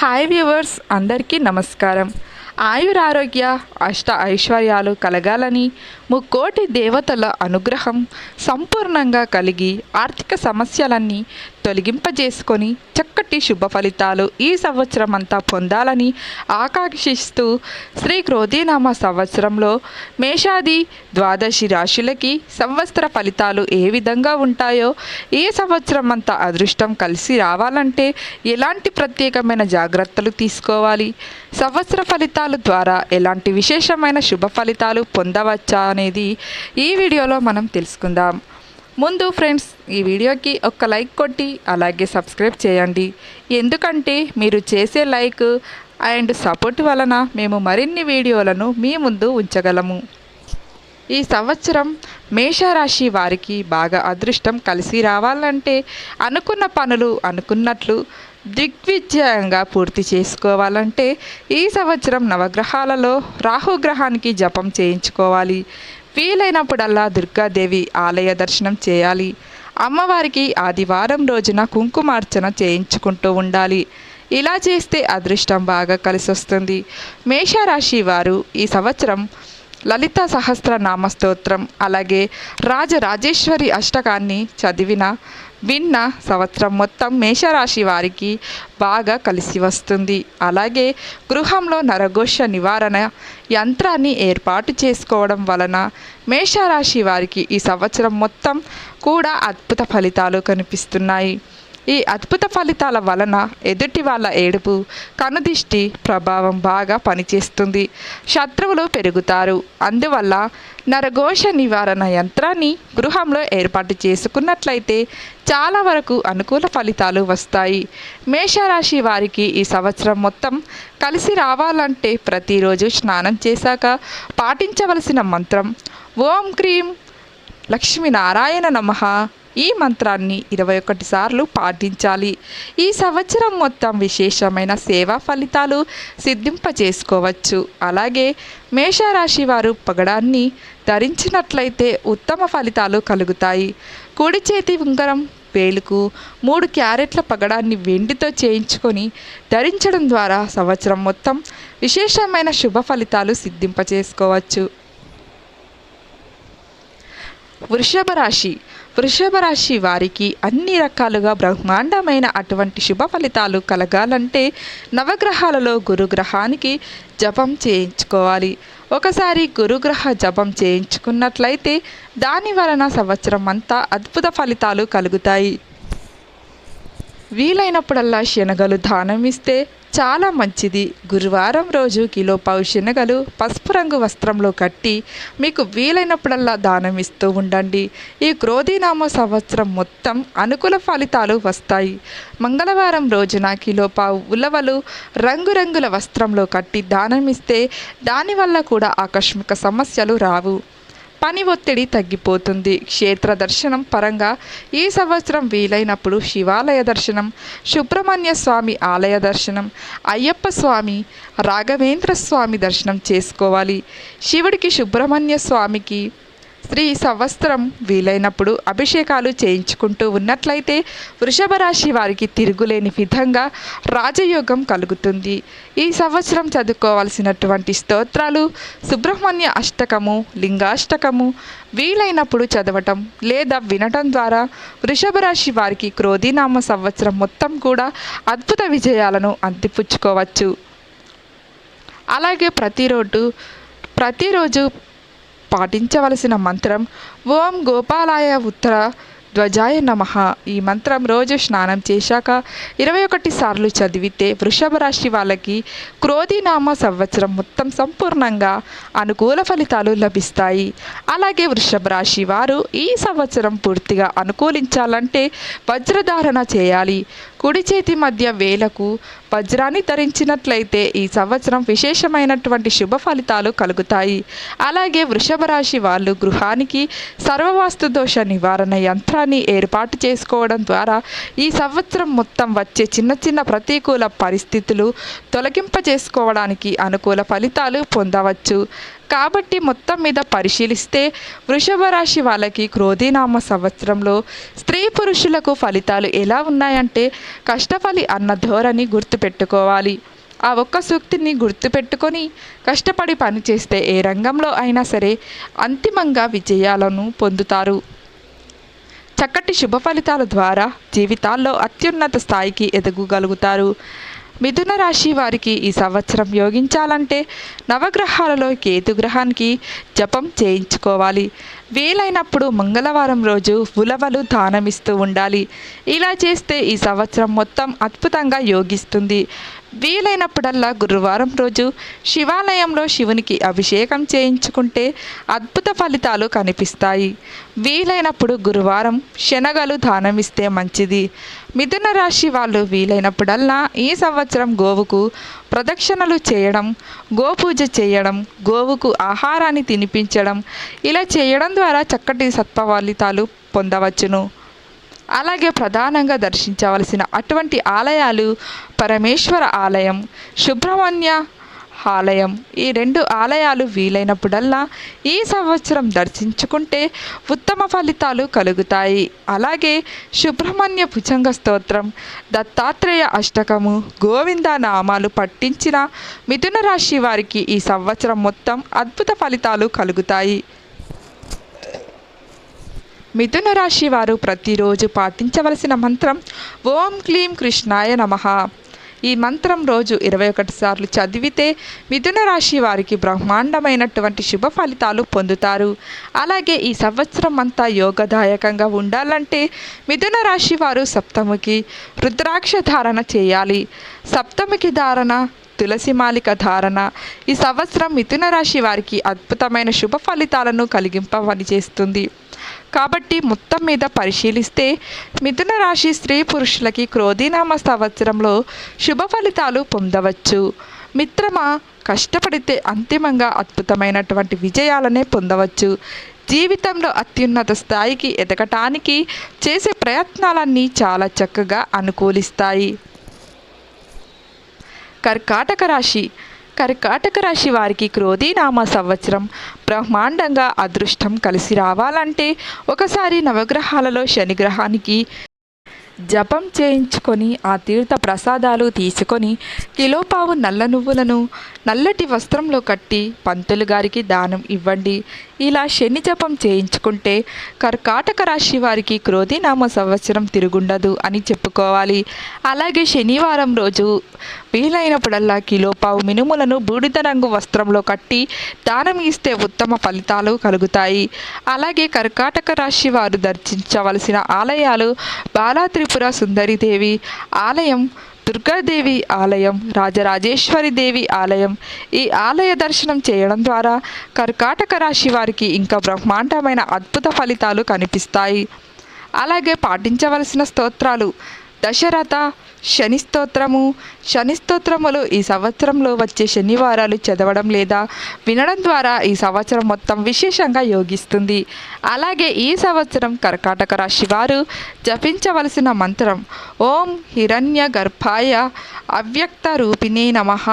Hi viewers అందరికీ నమస్కారం. ఆయురారోగ్య అష్ట ఐశ్వర్యాలు కలగాలని ముక్కోటి దేవతల అనుగ్రహం సంపూర్ణంగా కలిగి ఆర్థిక సమస్యలన్నీ తొలగింపజేసుకొని చక్కటి శుభ ఫలితాలు ఈ సంవత్సరం అంతా పొందాలని ఆకాంక్షిస్తూ శ్రీ క్రోధీనామ సంవత్సరంలో మేషాది ద్వాదశి రాశులకి సంవత్సర ఫలితాలు ఏ విధంగా ఉంటాయో ఈ సంవత్సరం అంతా అదృష్టం కలిసి రావాలంటే ఎలాంటి ప్రత్యేకమైన జాగ్రత్తలు తీసుకోవాలి? సంవత్సర ఫలితాల ద్వారా ఎలాంటి విశేషమైన శుభ ఫలితాలు పొందవచ్చా అనేది ఈ వీడియోలో మనం తెలుసుకుందాం. ముందు ఫ్రెండ్స్ ఈ వీడియోకి ఒక లైక్ కొట్టి అలాగే సబ్స్క్రైబ్ చేయండి. ఎందుకంటే మీరు చేసే లైక్ అండ్ సపోర్ట్ వలన మేము మరిన్ని వీడియోలను మీ ముందు ఉంచగలము. ఈ సంవత్సరం మేషరాశి వారికి బాగా అదృష్టం కలిసి రావాలంటే అనుకున్న పనులు అనుకున్నట్లు దిగ్విజయంగా పూర్తి చేసుకోవాలంటే ఈ సంవత్సరం నవగ్రహాలలో రాహుగ్రహానికి జపం చేయించుకోవాలి. వీలైనప్పుడల్లా దుర్గాదేవి ఆలయ దర్శనం చేయాలి. అమ్మవారికి ఆదివారం రోజున కుంకుమార్చన చేయించుకుంటూ ఉండాలి. ఇలా చేస్తే అదృష్టం బాగా కలిసి వస్తుంది మేషరాశి వారు ఈ సంవత్సరం లలిత సహస్రనామ స్తోత్రం అలాగే రాజరాజేశ్వరి అష్టకాన్ని చదివిన విన్న సంవత్సరం మొత్తం మేషరాశి వారికి బాగా కలిసి వస్తుంది. అలాగే గృహంలో నరఘోష నివారణ యంత్రాన్ని ఏర్పాటు చేసుకోవడం వలన మేషరాశి వారికి ఈ సంవత్సరం మొత్తం కూడా అద్భుత ఫలితాలు కనిపిస్తున్నాయి. ఈ అద్భుత ఫలితాల వలన ఎదుటి వాళ్ళ ఏడుపు కనుదిష్టి ప్రభావం బాగా పనిచేస్తుంది. శత్రువులు పెరుగుతారు. అందువల్ల నరఘోష నివారణ యంత్రాన్ని గృహంలో ఏర్పాటు చేసుకున్నట్లయితే చాలా వరకు అనుకూల ఫలితాలు వస్తాయి. మేషరాశి వారికి ఈ సంవత్సరం మొత్తం కలిసి రావాలంటే ప్రతిరోజు స్నానం చేశాక పాటించవలసిన మంత్రం ఓం క్రీం లక్ష్మీనారాయణ నమః. ఈ మంత్రాన్ని ఇరవై ఒకటి సార్లు పాటించాలి. ఈ సంవత్సరం మొత్తం విశేషమైన సేవా ఫలితాలు సిద్ధింపజేసుకోవచ్చు. అలాగే మేషరాశి వారు పగడాన్ని ధరించినట్లయితే ఉత్తమ ఫలితాలు కలుగుతాయి. కుడి చేతి ఉంగరం పేలుకు మూడు క్యారెట్ల పగడాన్ని వెండితో చేయించుకొని ధరించడం ద్వారా సంవత్సరం మొత్తం విశేషమైన శుభ ఫలితాలు సిద్ధింపచేసుకోవచ్చు వృషభ రాశి వృషభ రాశి వారికి అన్ని రకాలుగా బ్రహ్మాండమైన అటువంటి శుభ ఫలితాలు కలగాలంటే నవగ్రహాలలో గురుగ్రహానికి జపం చేయించుకోవాలి. ఒకసారి గురుగ్రహ జపం చేయించుకున్నట్లయితే దాని వలన సంవత్సరం అంతా అద్భుత ఫలితాలు కలుగుతాయి. వీలైనప్పుడల్లా శనగలు దానం ఇస్తే చాలా మంచిది. గురువారం రోజు కిలో పావు శనగలు పసుపు రంగు వస్త్రంలో కట్టి మీకు వీలైనప్పుడల్లా దానం ఇస్తూ ఉండండి. ఈ క్రోధీనామ సంవత్సరం మొత్తం అనుకూల ఫలితాలు వస్తాయి. మంగళవారం రోజున కిలో పావు ఉలవలు రంగురంగుల వస్త్రంలో కట్టి దానం ఇస్తే దానివల్ల కూడా ఆకస్మిక సమస్యలు రావు. పని ఒత్తిడి తగ్గిపోతుంది. క్షేత్ర దర్శనం పరంగా ఈ సంవత్సరం వీలైనప్పుడు శివాలయ దర్శనం సుబ్రహ్మణ్య స్వామి ఆలయ దర్శనం అయ్యప్ప స్వామి రాఘవేంద్ర స్వామి దర్శనం చేసుకోవాలి. శివుడికి సుబ్రహ్మణ్య స్వామికి స్త్రీ సంవత్సరం వీలైనప్పుడు అభిషేకాలు చేయించుకుంటూ ఉన్నట్లయితే వృషభ రాశి వారికి తిరుగులేని విధంగా రాజయోగం కలుగుతుంది. ఈ సంవత్సరం చదువుకోవాల్సినటువంటి స్తోత్రాలు సుబ్రహ్మణ్య అష్టకము లింగాష్టకము వీలైనప్పుడు చదవటం లేదా వినటం ద్వారా వృషభ రాశి వారికి క్రోధీనామ సంవత్సరం మొత్తం కూడా అద్భుత విజయాలను అందిపుచ్చుకోవచ్చు. అలాగే ప్రతిరోజు ప్రతిరోజు పాటించవలసిన మంత్రం ఓం గోపాలాయ ఉత్తర ధ్వజాయ నమ. ఈ మంత్రం రోజు స్నానం చేశాక ఇరవై ఒకటి సార్లు చదివితే వృషభ రాశి వాళ్ళకి క్రోధినామ సంవత్సరం మొత్తం సంపూర్ణంగా అనుకూల ఫలితాలు లభిస్తాయి. అలాగే వృషభ రాశి వారు ఈ సంవత్సరం పూర్తిగా అనుకూలించాలంటే వజ్రధారణ చేయాలి. కుడి చేతి మధ్య వేలకు వజ్రాన్ని ధరించినట్లయితే ఈ సంవత్సరం విశేషమైనటువంటి శుభ ఫలితాలు కలుగుతాయి. అలాగే వృషభ రాశి వాళ్ళు గృహానికి సర్వవాస్తు దోష నివారణ యంత్రాన్ని ఏర్పాటు చేసుకోవడం ద్వారా ఈ సంవత్సరం మొత్తం వచ్చే చిన్న చిన్న ప్రతికూల పరిస్థితులు తొలగింప చేసుకోవడానికి అనుకూల ఫలితాలు పొందవచ్చు. కాబట్టి మొత్తం మీద పరిశీలిస్తే వృషభ రాశి వాళ్ళకి క్రోధీనామ సంవత్సరంలో స్త్రీ పురుషులకు ఫలితాలు ఎలా ఉన్నాయంటే కష్టఫలి అన్న ధోరణి గుర్తుపెట్టుకోవాలి. ఆ ఒక్క సూక్తిని గుర్తుపెట్టుకొని కష్టపడి పనిచేస్తే ఏ రంగంలో అయినా సరే అంతిమంగా విజయాలను పొందుతారు. చక్కటి శుభ ఫలితాల ద్వారా జీవితాల్లో అత్యున్నత స్థాయికి ఎదగగలుగుతారు. మిథున రాశి వారికి ఈ సంవత్సరం యోగించాలంటే నవగ్రహాలలో కేతు గ్రహానికి జపం చేయించుకోవాలి. వీలైనప్పుడు మంగళవారం రోజు ఉలవలు దానమిస్తూ ఉండాలి. ఇలా చేస్తే ఈ సంవత్సరం మొత్తం అద్భుతంగా యోగిస్తుంది. వీలైనప్పుడల్లా గురువారం రోజు శివాలయంలో శివునికి అభిషేకం చేయించుకుంటే అద్భుత ఫలితాలు కనిపిస్తాయి. వీలైనప్పుడు గురువారం శనగలు దానమిస్తే మంచిది. మిథున రాశి వాళ్ళు వీలైనప్పుడల్లా ఈ సంవత్సరం గోవుకు ప్రదక్షిణలు చేయడం గోపూజ చేయడం గోవుకు ఆహారాన్ని తినిపించడం ఇలా చేయడం ద్వారా చక్కటి సత్ఫలితాలు పొందవచ్చును. అలాగే ప్రధానంగా దర్శించవలసిన అటువంటి ఆలయాలు పరమేశ్వర ఆలయం సుబ్రహ్మణ్య ఆలయం. ఈ రెండు ఆలయాలు వీలైనప్పుడల్లా ఈ సంవత్సరం దర్శించుకుంటే ఉత్తమ ఫలితాలు కలుగుతాయి. అలాగే సుబ్రహ్మణ్య భుజంగ స్తోత్రం దత్తాత్రేయ అష్టకము గోవింద నామాలు పట్టించిన మిథున రాశి వారికి ఈ సంవత్సరం మొత్తం అద్భుత ఫలితాలు కలుగుతాయి. మిథున రాశి వారు ప్రతిరోజు పాటించవలసిన మంత్రం ఓం క్లీం కృష్ణాయ నమః. ఈ మంత్రం రోజు ఇరవై ఒకటి సార్లు చదివితే మిథున రాశి వారికి బ్రహ్మాండమైనటువంటి శుభ ఫలితాలు పొందుతారు. అలాగే ఈ సంవత్సరం అంతా యోగదాయకంగా ఉండాలంటే మిథున రాశి వారు సప్తముకి రుద్రాక్ష ధారణ చేయాలి. సప్తముకి ధారణ తులసిమాలిక ధారణ. ఈ సంవత్సరం మిథున రాశి వారికి అద్భుతమైన శుభ ఫలితాలను కలిగింపవని చేస్తుంది కాబట్టి మొత్తం మీద పరిశీలిస్తే మిథున రాశి స్త్రీ పురుషులకి క్రోధీనామ సంవత్సరంలో శుభ ఫలితాలు పొందవచ్చు. మిత్రమా కష్టపడితే అంతిమంగా అద్భుతమైనటువంటి విజయాలనే పొందవచ్చు. జీవితంలో అత్యున్నత స్థాయికి ఎదగటానికి చేసే ప్రయత్నాలన్నీ చాలా చక్కగా అనుకూలిస్తాయి. కర్కాటక రాశి కర్కాటక రాశి వారికి క్రోధీనామ సంవత్సరం. బ్రహ్మాండంగా అదృష్టం కలిసి రావాలంటే ఒకసారి నవగ్రహాలలో శనిగ్రహానికి జపం చేయించుకొని ఆ తీర్థ ప్రసాదాలు తీసుకొని కిలోపావు నల్ల నువ్వులను నల్లటి వస్త్రంలో కట్టి పంతులు గారికి దానం ఇవ్వండి. ఇలా శని జపం చేయించుకుంటే కర్కాటక రాశి వారికి క్రోధినామ సంవత్సరం తిరుగుండదు అని చెప్పుకోవాలి. అలాగే శనివారం రోజు వీలైనప్పుడల్లా కిలోపావు మినుములను బూడిద రంగు వస్త్రంలో కట్టి దానం ఇస్తే ఉత్తమ ఫలితాలు కలుగుతాయి. అలాగే కర్కాటక రాశి వారు దర్శించవలసిన ఆలయాలు బాలాత్రిపుర సుందరిదేవి ఆలయం దుర్గాదేవి ఆలయం రాజరాజేశ్వరి దేవి ఆలయం. ఈ ఆలయ దర్శనం చేయడం ద్వారా కర్కాటక రాశి వారికి ఇంకా బ్రహ్మాండమైన అద్భుత ఫలితాలు కనిపిస్తాయి. అలాగే పాటించవలసిన స్తోత్రాలు దశరథ శని స్తోత్రము శని స్తోత్రములు ఈ సంవత్సరంలో వచ్చే శనివారాలు చదవడం లేదా వినడం ద్వారా ఈ సంవత్సరం మొత్తం విశేషంగా యోగిస్తుంది. అలాగే ఈ సంవత్సరం కర్కాటక రాశి వారు జపించవలసిన మంత్రం ఓం హిరణ్య గర్భాయ అవ్యక్త రూపిణే నమః.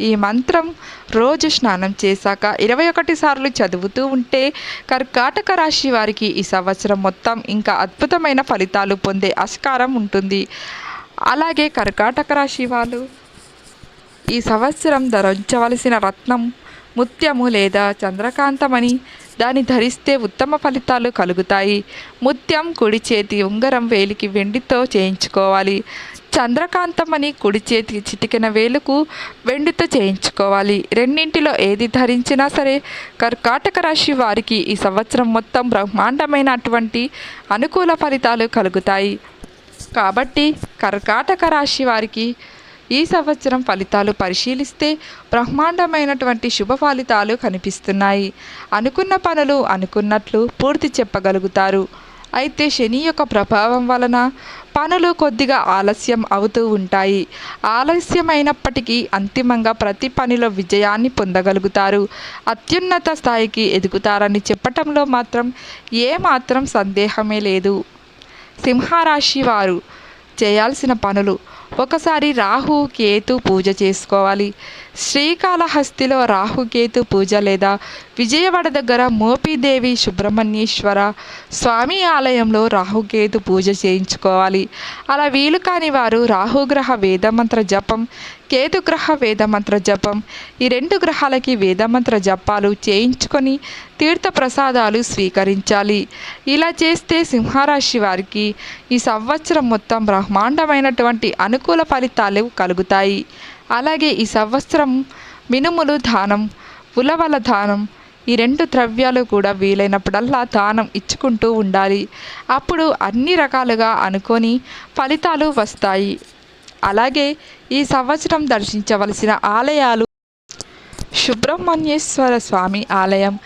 ఈ మంత్రం రోజు స్నానం చేశాక ఇరవై ఒకటి సార్లు చదువుతూ ఉంటే కర్కాటక రాశి వారికి ఈ సంవత్సరం మొత్తం ఇంకా అద్భుతమైన ఫలితాలు పొందే ఆస్కారం ఉంటుంది. అలాగే కర్కాటక రాశి వాళ్ళు ఈ సంవత్సరం ధరించవలసిన రత్నం ముత్యము లేదా చంద్రకాంతమని దాన్ని ధరిస్తే ఉత్తమ ఫలితాలు కలుగుతాయి. ముత్యం కుడి చేతి ఉంగరం వేలికి వెండితో చేయించుకోవాలి. చంద్రకాంతమని కుడి చేతి చిటికిన వేలుకు వెండితో చేయించుకోవాలి. రెండింటిలో ఏది ధరించినా సరే కర్కాటక రాశి వారికి ఈ సంవత్సరం మొత్తం బ్రహ్మాండమైనటువంటి అనుకూల ఫలితాలు కలుగుతాయి. కాబట్టి కర్కాటక రాశి వారికి ఈ సంవత్సరం ఫలితాలు పరిశీలిస్తే బ్రహ్మాండమైనటువంటి శుభ ఫలితాలు కనిపిస్తున్నాయి. అనుకున్న పనులు అనుకున్నట్లు పూర్తి చెప్పగలుగుతారు. అయితే శని యొక్క ప్రభావం వలన పనులు కొద్దిగా ఆలస్యం అవుతూ ఉంటాయి. ఆలస్యమైనప్పటికీ అంతిమంగా ప్రతి పనిలో విజయాన్ని పొందగలుగుతారు. అత్యున్నత స్థాయికి ఎదుగుతారని చెప్పటంలో మాత్రం ఏమాత్రం సందేహమే లేదు. సింహరాశి వారు చేయాల్సిన పనులు ఒకసారి రాహు కేతు పూజ చేసుకోవాలి. శ్రీకాళహస్తిలో రాహుకేతు పూజ లేదా విజయవాడ దగ్గర మోపిదేవి సుబ్రహ్మణ్యేశ్వర స్వామి ఆలయంలో రాహుకేతు పూజ చేయించుకోవాలి. అలా వీలు కాని వారు రాహుగ్రహ వేదమంత్ర జపం కేతుగ్రహ వేదమంత్ర జపం ఈ రెండు గ్రహాలకి వేదమంత్ర జపాలు చేయించుకొని తీర్థ ప్రసాదాలు స్వీకరించాలి. ఇలా చేస్తే సింహరాశి వారికి ఈ సంవత్సరం మొత్తం బ్రహ్మాండమైనటువంటి అను అనుకూల ఫలితాలు కలుగుతాయి. అలాగే ఈ సంవత్సరం మినుములు దానం ఉలవల దానం ఈ రెండు ద్రవ్యాలు కూడా వీలైనప్పుడల్లా దానం ఇచ్చుకుంటూ ఉండాలి. అప్పుడు అన్ని రకాలుగా అనుకొని ఫలితాలు వస్తాయి. అలాగే ఈ సంవత్సరం దర్శించవలసిన ఆలయాలు సుబ్రహ్మణ్యేశ్వర స్వామి ఆలయం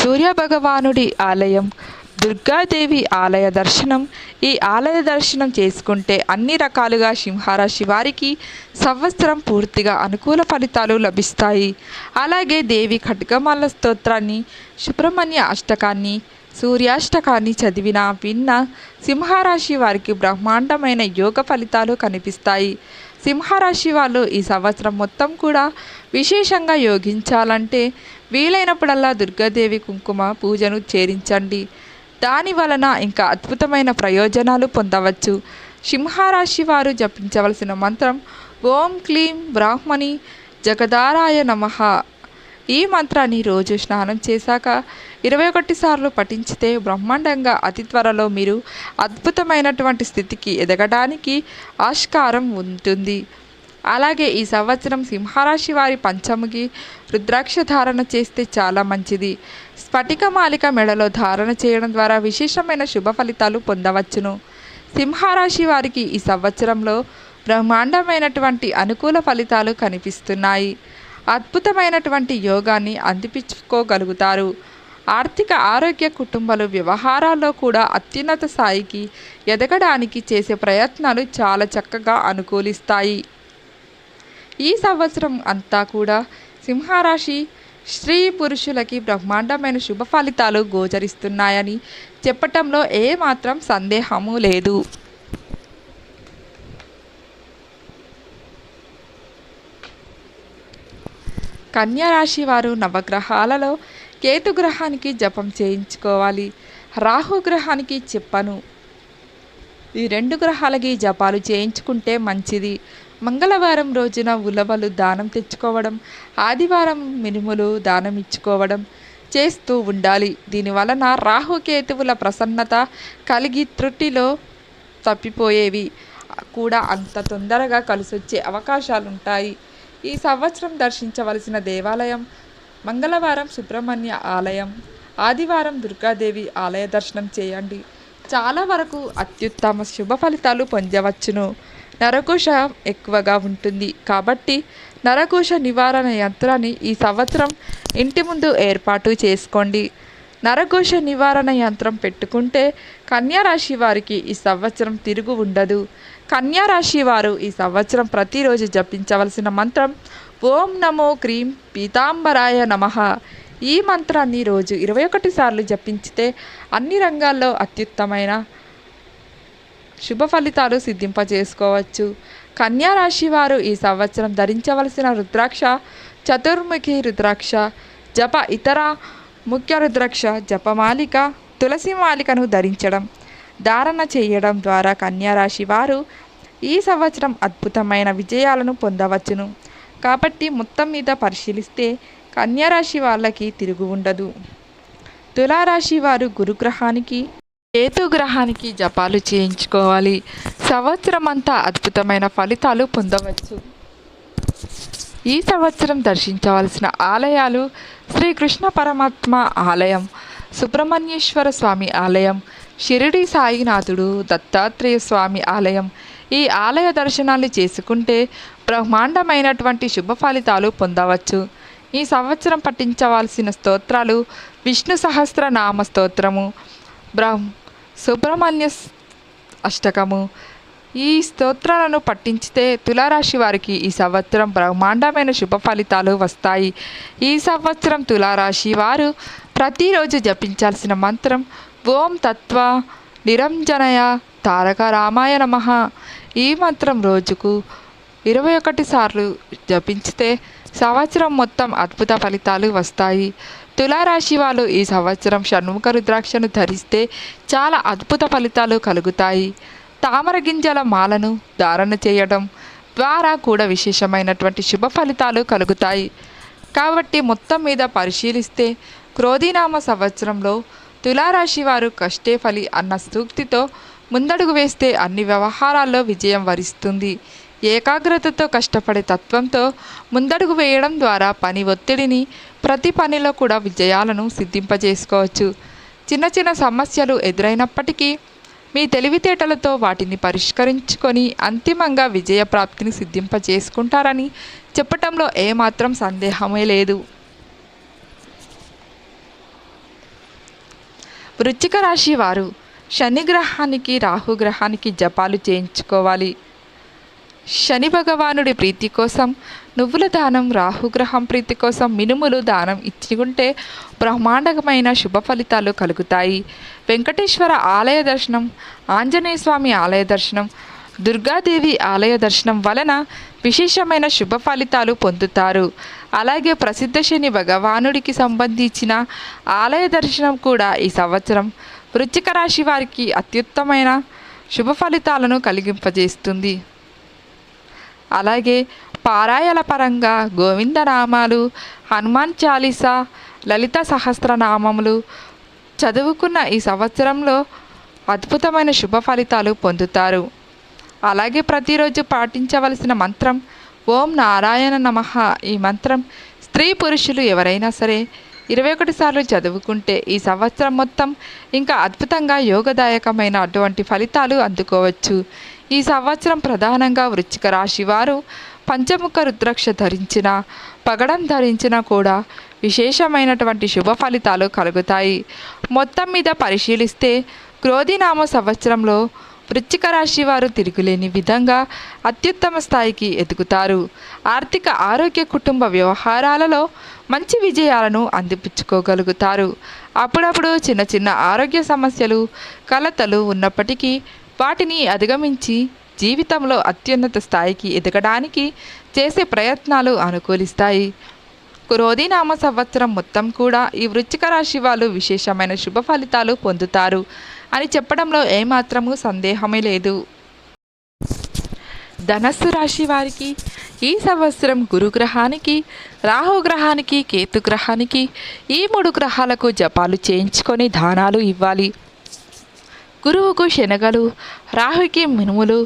సూర్యభగవానుడి ఆలయం దుర్గాదేవి ఆలయ దర్శనం. ఈ ఆలయ దర్శనం చేసుకుంటే అన్ని రకాలుగా సింహారాశి వారికి సంవత్సరం పూర్తిగా అనుకూల ఫలితాలు లభిస్తాయి. అలాగే దేవి ఖడ్గమాల స్తోత్రాన్ని సుబ్రహ్మణ్య అష్టకాన్ని సూర్యాష్టకాన్ని చదివిన విన్న సింహరాశి వారికి బ్రహ్మాండమైన యోగ ఫలితాలు కనిపిస్తాయి. సింహరాశి వాళ్ళు ఈ సంవత్సరం మొత్తం కూడా విశేషంగా యోగించాలంటే వీలైనప్పుడల్లా దుర్గాదేవి కుంకుమ పూజను చేరించండి. దాని వలన ఇంకా అద్భుతమైన ప్రయోజనాలు పొందవచ్చు. సింహరాశి వారు జపించవలసిన మంత్రం ఓం క్లీం బ్రాహ్మణి జగదారాయ నమః. ఈ మంత్రాన్ని రోజు స్నానం చేశాక ఇరవై ఒకటి సార్లు పఠించితే బ్రహ్మాండంగా అతి త్వరలో మీరు అద్భుతమైనటువంటి స్థితికి ఎదగడానికి ఆస్కారం ఉంటుంది. అలాగే ఈ సంవత్సరం సింహరాశి వారి పంచముకి రుద్రాక్ష ధారణ చేస్తే చాలా మంచిది. స్ఫటికమాలిక మెడలో ధారణ చేయడం ద్వారా విశేషమైన శుభ ఫలితాలు పొందవచ్చును. సింహరాశి వారికి ఈ సంవత్సరంలో బ్రహ్మాండమైనటువంటి అనుకూల ఫలితాలు కనిపిస్తున్నాయి. అద్భుతమైనటువంటి యోగాన్ని అందిపించుకోగలుగుతారు ఆర్థిక ఆరోగ్య కుటుంబాలు వ్యవహారాల్లో కూడా అత్యున్నత స్థాయికి ఎదగడానికి చేసే ప్రయత్నాలు చాలా చక్కగా అనుకూలిస్తాయి. ఈ సంవత్సరం అంతా కూడా సింహరాశి స్త్రీ పురుషులకి బ్రహ్మాండమైన శుభ ఫలితాలు గోచరిస్తున్నాయని చెప్పటంలో ఏమాత్రం సందేహము లేదు. కన్యా రాశి వారు నవగ్రహాలలో కేతు గ్రహానికి జపం చేయించుకోవాలి. రాహు గ్రహానికి చెప్పను. ఈ రెండు గ్రహాలకి జపాలు చేయించుకుంటే మంచిది. మంగళవారం రోజున ఉలవలు దానం తెచ్చుకోవడం ఆదివారం మినుములు దానం ఇచ్చుకోవడం చేస్తూ ఉండాలి. దీని వలన రాహుకేతువుల ప్రసన్నత కలిగి త్రుటిలో తప్పిపోయేవి కూడా అంత తొందరగా కలిసొచ్చే అవకాశాలు ఉంటాయి ఈ సంవత్సరం దర్శించవలసిన దేవాలయం మంగళవారం సుబ్రహ్మణ్య ఆలయం. ఆదివారం దుర్గాదేవి ఆలయ దర్శనం చేయండి. చాలా వరకు అత్యుత్తమ శుభ ఫలితాలు పొందవచ్చును. నరకుశ ఎక్కువగా ఉంటుంది. కాబట్టి నరకోశ నివారణ యంత్రాన్ని ఈ సంవత్సరం ఇంటి ముందు ఏర్పాటు చేసుకోండి. నరకోశ నివారణ యంత్రం పెట్టుకుంటే కన్యారాశి వారికి ఈ సంవత్సరం తిరుగు ఉండదు. కన్యారాశి వారు ఈ సంవత్సరం ప్రతిరోజు జపించవలసిన మంత్రం ఓం నమో క్రీం పీతాంబరాయ నమః. ఈ మంత్రాన్ని రోజు ఇరవై ఒకటి సార్లు జపించితే అన్ని రంగాల్లో అత్యుత్తమైన శుభ ఫలితాలు సిద్ధింపజేసుకోవచ్చు. కన్యారాశి వారు ఈ సంవత్సరం ధరించవలసిన రుద్రాక్ష చతుర్ముఖి రుద్రాక్ష జప ఇతర ముఖ్య రుద్రాక్ష జపమాలిక తులసి మాలికను ధరించడం ధారణ చేయడం ద్వారా కన్యారాశి వారు ఈ సంవత్సరం అద్భుతమైన విజయాలను పొందవచ్చును. కాబట్టి మొత్తం మీద పరిశీలిస్తే కన్యారాశి వాళ్ళకి తిరుగు ఉండదు. తులారాశి వారు గురుగ్రహానికి కేతు గ్రహానికి జపాలు చేయించుకోవాలి. సంవత్సరం అంతా అద్భుతమైన ఫలితాలు పొందవచ్చు. ఈ సంవత్సరం దర్శించవలసిన ఆలయాలు శ్రీకృష్ణ పరమాత్మ ఆలయం సుబ్రహ్మణ్యేశ్వర స్వామి ఆలయం షిరిడి సాయినాథుడు దత్తాత్రేయ స్వామి ఆలయం. ఈ ఆలయ దర్శనాలు చేసుకుంటే బ్రహ్మాండమైనటువంటి శుభ ఫలితాలు పొందవచ్చు. ఈ సంవత్సరం పఠించవలసిన స్తోత్రాలు విష్ణు సహస్రనామ స్తోత్రము బ్రహ్మ సుబ్రహ్మణ్య అష్టకము. ఈ స్తోత్రాలను పఠించితే తులారాశి వారికి ఈ సంవత్సరం బ్రహ్మాండమైన శుభ ఫలితాలు వస్తాయి. ఈ సంవత్సరం తులారాశి వారు ప్రతిరోజు జపించాల్సిన మంత్రం ఓం తత్వ నిరంజనయ తారక రామాయ నమ. ఈ మంత్రం రోజుకు ఇరవై ఒకటి సార్లు జపించితే సంవత్సరం మొత్తం అద్భుత ఫలితాలు వస్తాయి. తులారాశి వాళ్ళు ఈ సంవత్సరం షణ్ముఖ రుద్రాక్షను ధరిస్తే చాలా అద్భుత ఫలితాలు కలుగుతాయి. తామర గింజల మాలను ధారణ చేయడం ద్వారా కూడా విశేషమైనటువంటి శుభ ఫలితాలు కలుగుతాయి. కాబట్టి మొత్తం మీద పరిశీలిస్తే క్రోధీనామ సంవత్సరంలో తులారాశి వారు కష్టే ఫలి అన్న సూక్తితో ముందడుగు వేస్తే అన్ని వ్యవహారాల్లో విజయం వరిస్తుంది. ఏకాగ్రతతో కష్టపడే తత్వంతో ముందడుగు వేయడం ద్వారా పని ఒత్తిడిని ప్రతి పనిలో కూడా విజయాలను సిద్ధింపజేసుకోవచ్చు. చిన్న చిన్న సమస్యలు ఎదురైనప్పటికీ మీ తెలివితేటలతో వాటిని పరిష్కరించుకొని అంతిమంగా విజయ ప్రాప్తిని సిద్ధింపజేసుకుంటారని చెప్పటంలో ఏమాత్రం సందేహమే లేదు. వృచ్చిక రాశి వారు శని గ్రహానికి రాహుగ్రహానికి జపాలు చేయించుకోవాలి. శని భగవానుడి ప్రీతి కోసం నువ్వుల దానం రాహుగ్రహం ప్రీతి కోసం మినుములు దానం ఇచ్చి ఉంటే బ్రహ్మాండకమైన శుభ ఫలితాలు కలుగుతాయి. వెంకటేశ్వర ఆలయ దర్శనం ఆంజనేయ స్వామి ఆలయ దర్శనం దుర్గాదేవి ఆలయ దర్శనం వలన విశేషమైన శుభ ఫలితాలు పొందుతారు. అలాగే ప్రసిద్ధ శని భగవానుడికి సంబంధించిన ఆలయ దర్శనం కూడా ఈ సంవత్సరం. వృచ్చిక రాశి వారికి అత్యుత్తమైన శుభ ఫలితాలను కలిగింపజేస్తుంది. అలాగే పారాయణ పరంగా గోవిందనామాలు హనుమాన్ చాలీసా లలిత సహస్రనామములు. చదువుకున్న ఈ సంవత్సరంలో అద్భుతమైన శుభ ఫలితాలు పొందుతారు. అలాగే ప్రతిరోజు పాటించవలసిన మంత్రం ఓం నారాయణ నమః. ఈ మంత్రం స్త్రీ పురుషులు ఎవరైనా సరే ఇరవై ఒకటి సార్లు చదువుకుంటే ఈ సంవత్సరం మొత్తం ఇంకా అద్భుతంగా యోగదాయకమైన అటువంటి ఫలితాలు అందుకోవచ్చు. ఈ సంవత్సరం ప్రధానంగా వృచ్చిక రాశి వారు పంచముఖ రుద్రాక్ష ధరించిన పగడం ధరించిన కూడా విశేషమైనటువంటి శుభ ఫలితాలు కలుగుతాయి. మొత్తం మీద పరిశీలిస్తే క్రోధినామ సంవత్సరంలో వృచ్చిక రాశి వారు తిరుగులేని విధంగా అత్యుత్తమ స్థాయికి ఎదుగుతారు. ఆర్థిక ఆరోగ్య కుటుంబ వ్యవహారాలలో మంచి విజయాలను అందిపుచ్చుకోగలుగుతారు. అప్పుడప్పుడు చిన్న చిన్న ఆరోగ్య సమస్యలు కలతలు ఉన్నప్పటికీ వాటిని అధిగమించి జీవితంలో అత్యున్నత స్థాయికి ఎదగడానికి చేసే ప్రయత్నాలు అనుకూలిస్తాయి. క్రోధినామ సంవత్సరం మొత్తం కూడా ఈ వృచ్చిక రాశి వాళ్ళు విశేషమైన శుభ ఫలితాలు పొందుతారు అని చెప్పడంలో ఏమాత్రము సందేహమే లేదు. ధనస్సు రాశి వారికి ఈ సంవత్సరం గురుగ్రహానికి రాహుగ్రహానికి కేతుగ్రహానికి ఈ మూడు గ్రహాలకు జపాలు చేయించుకొని దానాలు ఇవ్వాలి. గురువుకు శనగలు రాహుకి మినుములు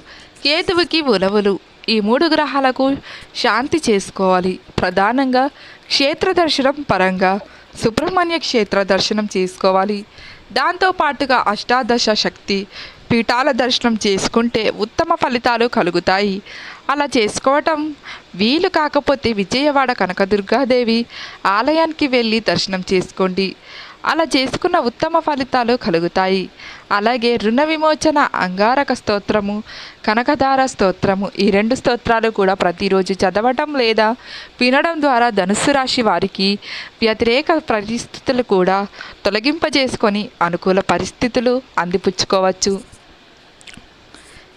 కేతువుకి ఉలవలు. ఈ మూడు గ్రహాలకు శాంతి చేసుకోవాలి. ప్రధానంగా క్షేత్ర దర్శనం పరంగా సుబ్రహ్మణ్య క్షేత్ర దర్శనం చేసుకోవాలి. దాంతోపాటుగా అష్టాదశ శక్తి పీఠాల దర్శనం చేసుకుంటే ఉత్తమ ఫలితాలు కలుగుతాయి. అలా చేసుకోవటం వీలు కాకపోతే విజయవాడ కనకదుర్గాదేవి ఆలయానికి వెళ్ళి దర్శనం చేసుకోండి. అలా చేసుకున్న ఉత్తమ ఫలితాలు కలుగుతాయి. అలాగే రుణ విమోచన అంగారక స్తోత్రము కనకధార స్తోత్రము ఈ రెండు స్తోత్రాలు కూడా ప్రతిరోజు చదవటం లేదా వినడం ద్వారా ధనుస్సు రాశి వారికి వ్యతిరేక పరిస్థితులు కూడా తొలగింపజేసుకొని అనుకూల పరిస్థితులు అందిపుచ్చుకోవచ్చు.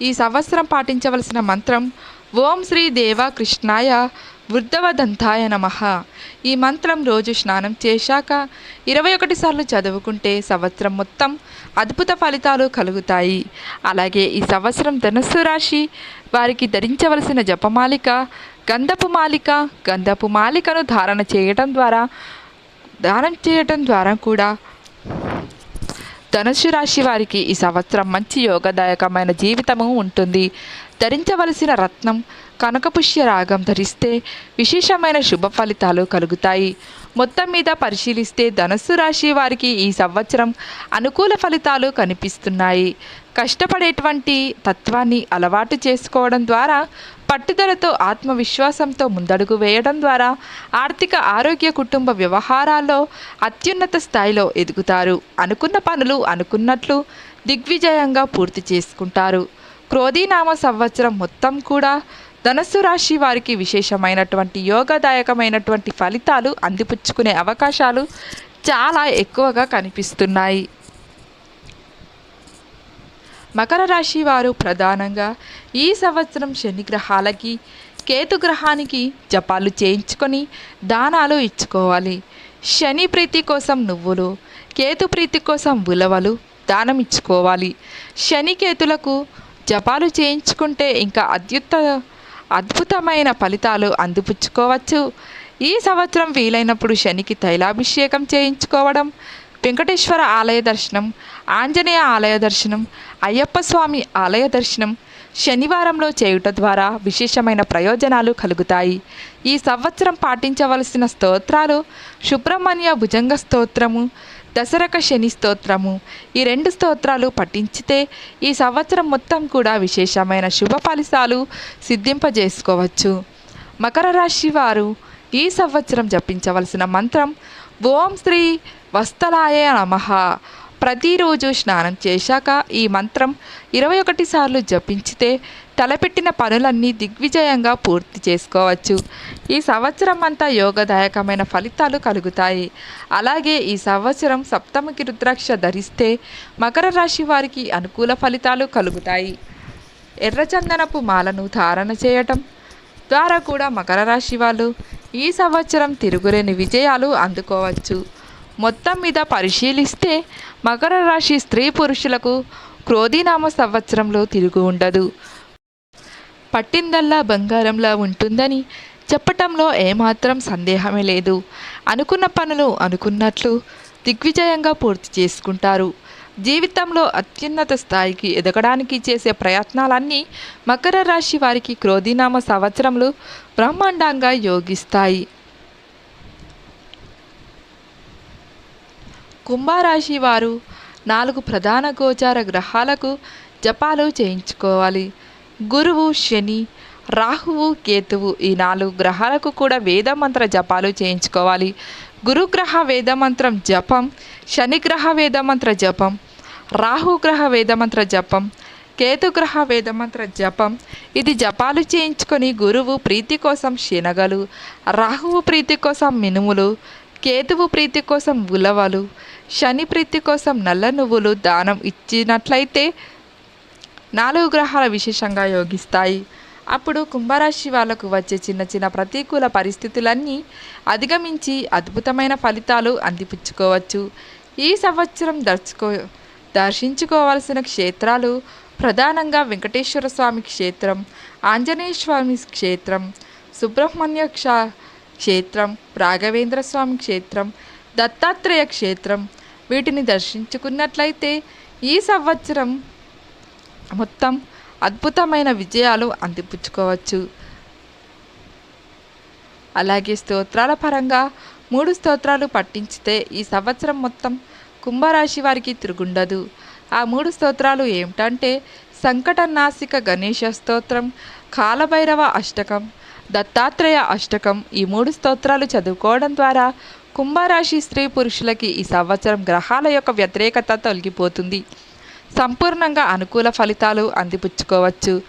ఈ సంవత్సరం పాటించవలసిన మంత్రం ఓం శ్రీ దేవా కృష్ణాయ వృద్ధవదంతాయ నమ. ఈ మంత్రం రోజు స్నానం చేశాక ఇరవై ఒకటి సార్లు చదువుకుంటే సంవత్సరం మొత్తం అద్భుత ఫలితాలు కలుగుతాయి. అలాగే ఈ సంవత్సరం ధనుస్సు రాశి వారికి ధరించవలసిన జపమాలిక గంధపు మాలిక గంధపు మాలికను ధారణ చేయటం ద్వారా దానం చేయటం ద్వారా కూడా ధనుసు రాశి వారికి ఈ సంవత్సరం మంచి యోగదాయకమైన జీవితము ఉంటుంది. ధరించవలసిన రత్నం కనకపుష్య రాగం ధరిస్తే విశేషమైన శుభ ఫలితాలు కలుగుతాయి. మొత్తం మీద పరిశీలిస్తే ధనస్సు రాశి వారికి ఈ సంవత్సరం అనుకూల ఫలితాలు కనిపిస్తున్నాయి. కష్టపడేటువంటి తత్వాన్ని అలవాటు చేసుకోవడం ద్వారా పట్టుదలతో ఆత్మవిశ్వాసంతో ముందడుగు వేయడం ద్వారా ఆర్థిక ఆరోగ్య కుటుంబ వ్యవహారాల్లో అత్యున్నత స్థాయిలో ఎదుగుతారు. అనుకున్న పనులు అనుకున్నట్లు దిగ్విజయంగా పూర్తి చేసుకుంటారు. క్రోధీనామ సంవత్సరం మొత్తం కూడా ధనస్సు రాశి వారికి విశేషమైనటువంటి యోగదాయకమైనటువంటి ఫలితాలు అందిపుచ్చుకునే అవకాశాలు చాలా ఎక్కువగా కనిపిస్తున్నాయి. మకర రాశి వారు ప్రధానంగా ఈ సంవత్సరం శని గ్రహాలకి కేతు గ్రహానికి జపాలు చేయించుకొని దానాలు ఇచ్చుకోవాలి. శని ప్రీతి కోసం నువ్వులు కేతు ప్రీతి కోసం ఉలవలు దానం ఇచ్చుకోవాలి. శని కేతులకు జపాలు చేయించుకుంటే ఇంకా అత్యుత్త అద్భుతమైన ఫలితాలు అందిపుచ్చుకోవచ్చు. ఈ సంవత్సరం వీలైనప్పుడు శనికి తైలాభిషేకం చేయించుకోవడం వెంకటేశ్వర ఆలయ దర్శనం ఆంజనేయ ఆలయ దర్శనం అయ్యప్ప స్వామి ఆలయ దర్శనం శనివారంలో చేయుట ద్వారా విశేషమైన ప్రయోజనాలు కలుగుతాయి. ఈ సంవత్సరం పాటించవలసిన స్తోత్రాలు సుబ్రహ్మణ్య భుజంగ స్తోత్రము దశరక శని స్తోత్రము. ఈ రెండు స్తోత్రాలు పఠించితే ఈ సంవత్సరం మొత్తం కూడా విశేషమైన శుభ ఫలితాలు సిద్ధింపజేసుకోవచ్చు. మకర రాశి వారు ఈ సంవత్సరం జపించవలసిన మంత్రం ఓం శ్రీ వస్తలాయ నమః. ప్రతిరోజు స్నానం చేశాక ఈ మంత్రం ఇరవై ఒకటి సార్లు జపించితే తలపెట్టిన పనులన్నీ దిగ్విజయంగా పూర్తి చేసుకోవచ్చు. ఈ సంవత్సరం అంతా యోగదాయకమైన ఫలితాలు కలుగుతాయి. అలాగే ఈ సంవత్సరం సప్తమికి రుద్రాక్ష ధరిస్తే మకర రాశి వారికి అనుకూల ఫలితాలు కలుగుతాయి. ఎర్రచందనపు మాలను ధారణ చేయటం ద్వారా కూడా మకర రాశి వాళ్ళు ఈ సంవత్సరం తిరుగులేని విజయాలు అందుకోవచ్చు. మొత్తం మీద పరిశీలిస్తే మకర రాశి స్త్రీ పురుషులకు క్రోధీనామ సంవత్సరంలో తిరుగు ఉండదు. పట్టిందల్లా బంగారంలా ఉంటుందని చెప్పటంలో ఏమాత్రం సందేహమే లేదు. అనుకున్న పనులు అనుకున్నట్లు దిగ్విజయంగా పూర్తి చేసుకుంటారు. జీవితంలో అత్యున్నత స్థాయికి ఎదగడానికి చేసే ప్రయత్నాలన్నీ మకర రాశి వారికి క్రోధినామ సంవత్సరంలో బ్రహ్మాండంగా యోగిస్తాయి. కుంభరాశి వారు నాలుగు ప్రధాన గోచార గ్రహాలకు జపాలు చేయించుకోవాలి. గురువు శని రాహువు కేతువు ఈ నాలుగు గ్రహాలకు కూడా వేదమంత్ర జపాలు చేయించుకోవాలి. గురుగ్రహ వేదమంత్రం జపం శనిగ్రహ వేదమంత్ర జపం రాహుగ్రహ వేదమంత్ర జపం కేతుగ్రహ వేదమంత్ర జపం. ఇది జపాలు చేయించుకొని గురువు ప్రీతి కోసం శనగలు రాహువు ప్రీతి కోసం మినుములు కేతువు ప్రీతి కోసం ఉలవలు శని ప్రీతి కోసం నల్ల నువ్వులు దానం ఇచ్చినట్లయితే నాలుగు గ్రహాల విశేషంగా యోగిస్తాయి. అప్పుడు కుంభరాశి వాళ్ళకు వచ్చే చిన్న చిన్న ప్రతికూల పరిస్థితులన్నీ అధిగమించి అద్భుతమైన ఫలితాలు అందిపుచ్చుకోవచ్చు. ఈ సంవత్సరం దర్చుకో దర్శించుకోవాల్సిన క్షేత్రాలు ప్రధానంగా వెంకటేశ్వర స్వామి క్షేత్రం ఆంజనేయ స్వామి క్షేత్రం సుబ్రహ్మణ్య క్షేత్రం రాఘవేంద్ర స్వామి క్షేత్రం దత్తాత్రేయ క్షేత్రం వీటిని దర్శించుకున్నట్లయితే ఈ సంవత్సరం మొత్తం అద్భుతమైన విజయాలు అందిపుచ్చుకోవచ్చు. అలాగే స్తోత్రాల పరంగా మూడు స్తోత్రాలు పట్టించితే ఈ సంవత్సరం మొత్తం కుంభరాశి వారికి తిరుగుండదు. ఆ మూడు స్తోత్రాలు ఏమిటంటే సంకటనాసిక గణేష స్తోత్రం కాలభైరవ అష్టకం దత్తాత్రేయ అష్టకం ఈ మూడు స్తోత్రాలు చదువుకోవడం ద్వారా కుంభరాశి స్త్రీ పురుషులకి ఈ సంవత్సరం గ్రహాల యొక్క వ్యతిరేకత తొలగిపోతుంది. సంపూర్ణంగా అనుకూల ఫలితాలు అందిపుచ్చుకోవచ్చు.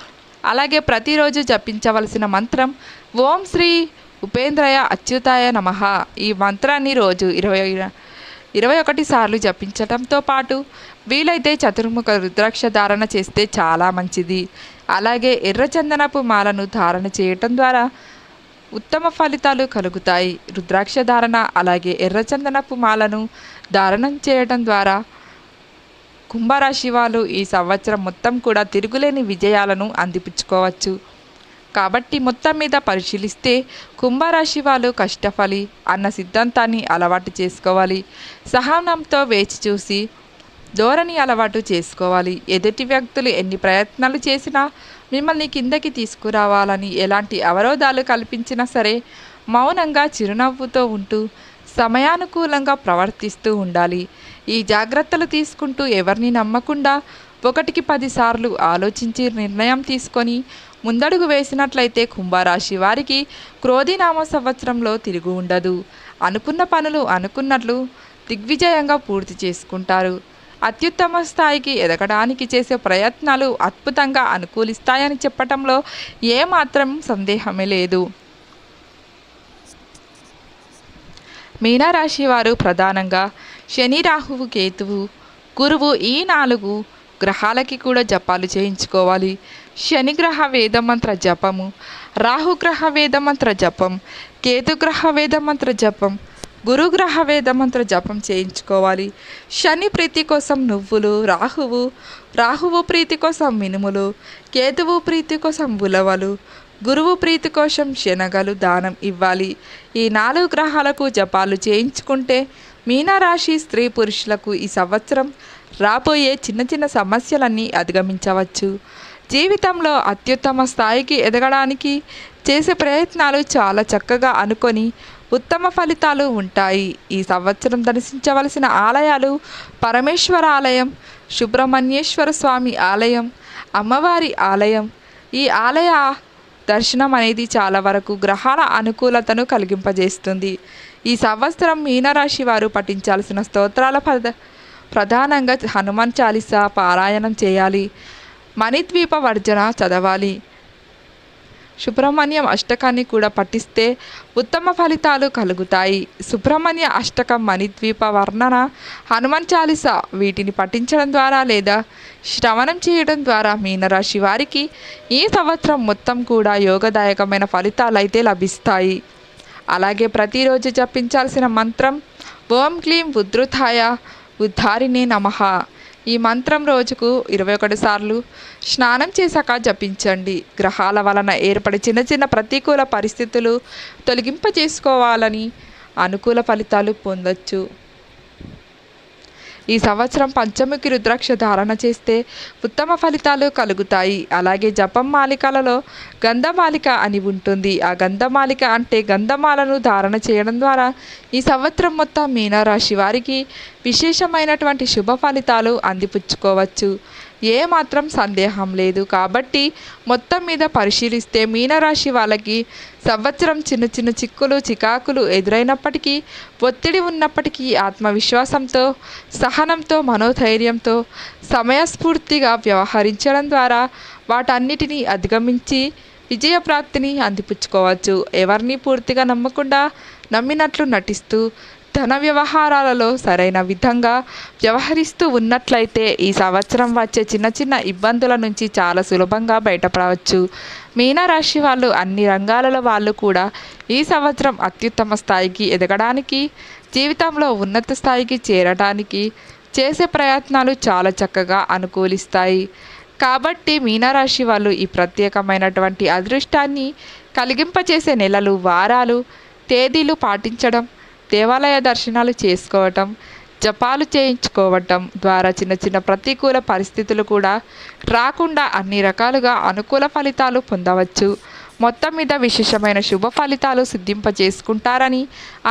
అలాగే ప్రతిరోజు జపించవలసిన మంత్రం ఓం శ్రీ ఉపేంద్రయ అచ్యుతాయ నమః. ఈ మంత్రాన్ని రోజు ఇరవై ఇరవై ఒకటి సార్లు జపించడంతో పాటు వీలైతే చతుర్ముఖ రుద్రాక్ష ధారణ చేస్తే చాలా మంచిది. అలాగే ఎర్రచందనపు మాలను ధారణ చేయటం ద్వారా ఉత్తమ ఫలితాలు కలుగుతాయి. రుద్రాక్ష ధారణ అలాగే ఎర్రచందనపు మాలను ధారణం చేయడం ద్వారా కుంభరాశి వాళ్ళు ఈ సంవత్సరం మొత్తం కూడా తిరుగులేని విజయాలను అందిపుచ్చుకోవచ్చు. కాబట్టి మొత్తం మీద పరిశీలిస్తే కుంభరాశి వాళ్ళు కష్టఫలి అన్న సిద్ధాంతాన్ని అలవాటు చేసుకోవాలి. సహనంతో వేచి చూసి ధోరణి అలవాటు చేసుకోవాలి. ఎదుటి వ్యక్తులు ఎన్ని ప్రయత్నాలు చేసినా మిమ్మల్ని కిందకి తీసుకురావాలని ఎలాంటి అవరోధాలు కల్పించినా సరే మౌనంగా చిరునవ్వుతో ఉంటూ సమయానుకూలంగా ప్రవర్తిస్తూ ఉండాలి. ఈ జాగ్రత్తలు తీసుకుంటూ ఎవరిని నమ్మకుండా ఒకటికి పదిసార్లు ఆలోచించి నిర్ణయం తీసుకొని ముందడుగు వేసినట్లయితే కుంభరాశి వారికి క్రోధినామ సంవత్సరంలో తిరుగు ఉండదు. అనుకున్న పనులు అనుకున్నట్లు దిగ్విజయంగా పూర్తి చేసుకుంటారు. అత్యుత్తమ స్థాయికి ఎదగడానికి చేసే ప్రయత్నాలు అద్భుతంగా అనుకూలిస్తాయని చెప్పటంలో ఏమాత్రం సందేహమే లేదు. మీనరాశి వారు ప్రధానంగా శని రాహువు కేతువు గురువు ఈ నాలుగు గ్రహాలకి కూడా జపాలు చేయించుకోవాలి. శనిగ్రహ వేదమంత్ర జపము రాహుగ్రహ వేదమంత్ర జపం కేతుగ్రహ వేదమంత్ర జపం గురుగ్రహ వేదమంత్ర జపం చేయించుకోవాలి. శని ప్రీతి కోసం నువ్వులు రాహువు రాహువు ప్రీతి కోసం మినుములు కేతువు ప్రీతి కోసం ఉలవలు గురువు ప్రీతి కోసం శనగలు దానం ఇవ్వాలి. ఈ నాలుగు గ్రహాలకు జపాలు చేయించుకుంటే మీనరాశి స్త్రీ పురుషులకు ఈ సంవత్సరం రాబోయే చిన్న చిన్న సమస్యలన్నీ అధిగమించవచ్చు. జీవితంలో అత్యుత్తమ స్థాయికి ఎదగడానికి చేసే ప్రయత్నాలు చాలా చక్కగా అనుకొని ఉత్తమ ఫలితాలు ఉంటాయి. ఈ సంవత్సరం దర్శించవలసిన ఆలయాలు పరమేశ్వర ఆలయం సుబ్రహ్మణ్యేశ్వర స్వామి ఆలయం అమ్మవారి ఆలయం. ఈ ఆలయ దర్శనం అనేది చాలా వరకు గ్రహాల అనుకూలతను కలిగింపజేస్తుంది. ఈ సంవత్సరం మీనరాశి వారు పఠించాల్సిన స్తోత్రాల పద ప్రధానంగా హనుమాన్ చాలీసా పారాయణం చేయాలి. మణిద్వీప వర్జన చదవాలి. సుబ్రహ్మణ్యం అష్టకాన్ని కూడా పఠిస్తే ఉత్తమ ఫలితాలు కలుగుతాయి. సుబ్రహ్మణ్య అష్టకం మణిద్వీప వర్ణన హనుమాన్ చాలీస వీటిని పఠించడం ద్వారా లేదా శ్రవణం చేయడం ద్వారా మీనరాశి వారికి ఈ సంవత్సరం మొత్తం కూడా యోగదాయకమైన ఫలితాలు అయితే లభిస్తాయి. అలాగే ప్రతిరోజు జపించాల్సిన మంత్రం ఓం క్లీం ఉద్ధృతాయ ఉద్ధారిణే నమః. ఈ మంత్రం రోజుకు ఇరవై ఒకటి సార్లు స్నానం చేశాక జపించండి. గ్రహాల వలన ఏర్పడే చిన్న చిన్న ప్రతికూల పరిస్థితులు తొలగింపజేసుకోవాలని అనుకూల ఫలితాలు పొందొచ్చు. ఈ సంవత్సరం పంచముఖి రుద్రాక్ష ధారణ చేస్తే ఉత్తమ ఫలితాలు కలుగుతాయి. అలాగే జపం మాలికలలో గంధమాలిక అని ఉంటుంది. ఆ గంధమాలిక అంటే గంధమాలను ధారణ చేయడం ద్వారా ఈ సంవత్సరం మొత్తం మీనరాశి వారికి విశేషమైనటువంటి శుభ ఫలితాలు అందిపుచ్చుకోవచ్చు. ఏ మాత్రం సందేహం లేదు. కాబట్టి మొత్తం మీద పరిశీలిస్తే మీనరాశి వాళ్ళకి సంవత్సరం చిన్న చిన్న చిక్కులు చికాకులు ఎదురైనప్పటికీ ఒత్తిడి ఉన్నప్పటికీ ఆత్మవిశ్వాసంతో సహనంతో మనోధైర్యంతో సమయస్ఫూర్తిగా వ్యవహరించడం ద్వారా వాటన్నిటినీ అధిగమించి విజయప్రాప్తిని అందిపుచ్చుకోవచ్చు. ఎవరిని పూర్తిగా నమ్మకుండా నమ్మినట్లు నటిస్తూ ధన వ్యవహారాలలో సరైన విధంగా వ్యవహరిస్తూ ఉన్నట్లయితే ఈ సంవత్సరం వచ్చే చిన్న చిన్న ఇబ్బందుల నుంచి చాలా సులభంగా బయటపడవచ్చు. మీనరాశి వాళ్ళు అన్ని రంగాలలో వాళ్ళు కూడా ఈ సంవత్సరం అత్యుత్తమ స్థాయికి ఎదగడానికి జీవితంలో ఉన్నత స్థాయికి చేరడానికి చేసే ప్రయత్నాలు చాలా చక్కగా అనుకూలిస్తాయి. కాబట్టి మీనరాశి వాళ్ళు ఈ ప్రత్యేకమైనటువంటి అదృష్టాన్ని కలిగింపచేసే నెలలు వారాలు తేదీలు పాటించడం దేవాలయ దర్శనాలు చేసుకోవటం జపాలు చేయించుకోవటం ద్వారా చిన్న చిన్న ప్రతికూల పరిస్థితులు కూడా రాకుండా అన్ని రకాలుగా అనుకూల ఫలితాలు పొందవచ్చు. మొత్తం మీద విశేషమైన శుభ ఫలితాలు సిద్ధింపజేసుకుంటారని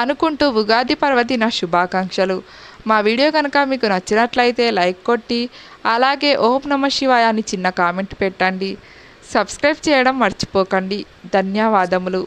అనుకుంటూ ఉగాది పర్వదిన శుభాకాంక్షలు. మా వీడియో కనుక మీకు నచ్చినట్లయితే లైక్ కొట్టి అలాగే ఓం నమ శివాయ అని చిన్న కామెంట్ పెట్టండి. సబ్స్క్రైబ్ చేయడం మర్చిపోకండి. ధన్యవాదములు.